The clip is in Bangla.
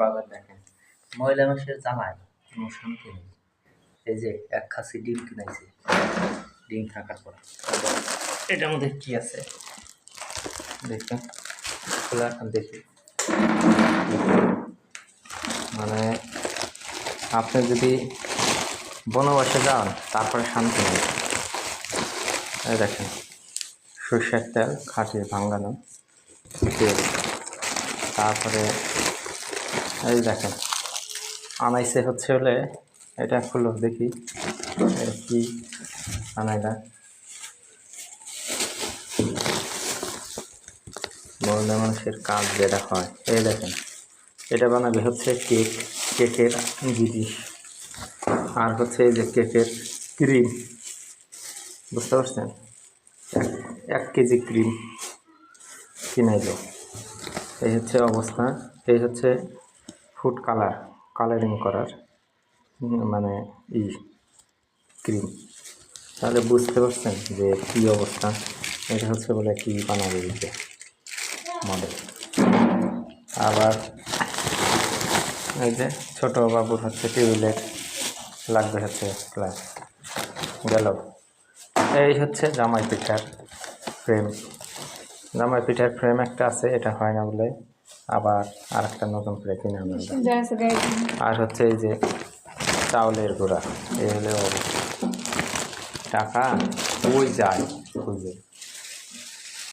বাজার দেখেন। মহিলা মানুষের জ্বালায় কোনো শান্তি নেই এই যে এক খাসি ডিম কিনেছি, ডিম থাকার পর। এটার মধ্যে কি আছে? দেখেন, খোলা দেখি। মানে আপনি যদি বনবাসে যান, তারপরে শান্তি নেই। দেখেন, সর্ষের তেল খাঁটি ভাঙ্গানো। তেল তারপরে এই দেখেন। আনাইছে হচ্ছে হলে এটা খুলো, দেখি। কি আনাইলা? মহিলা মানুষের কাজ যেটা হয়। এই দেখেন, এটা বানাবে হচ্ছে কেক, কেকের জিনিস আর হচ্ছে এই যে কেকের ক্রিম, বুঝতে পারছেন? এক কেজি ক্রিম কিনাইল এই হচ্ছে অবস্থা। এই হচ্ছে ফুড কালার, কালারিং করার মানে ই, ক্রিম। তাহলে বুঝতে পারছেন যে কী অবস্থা? এটা হচ্ছে বলে কি বানাবে দিতে মডেল আবার এই যে ছোটো বাবুর হচ্ছে টেবিলের লাগবে হচ্ছে ক্লাস গেল। এই হচ্ছে জামাই পিঠার ফ্রেম জামাই পিঠার ফ্রেম একটা আছে, এটা হয় না বলে আবার আর একটা নতুন করে কিনে আনলাম আর হচ্ছে এই যে চাউলের গুঁড়া এই হলে টাকা ওই যায় খুঁজে?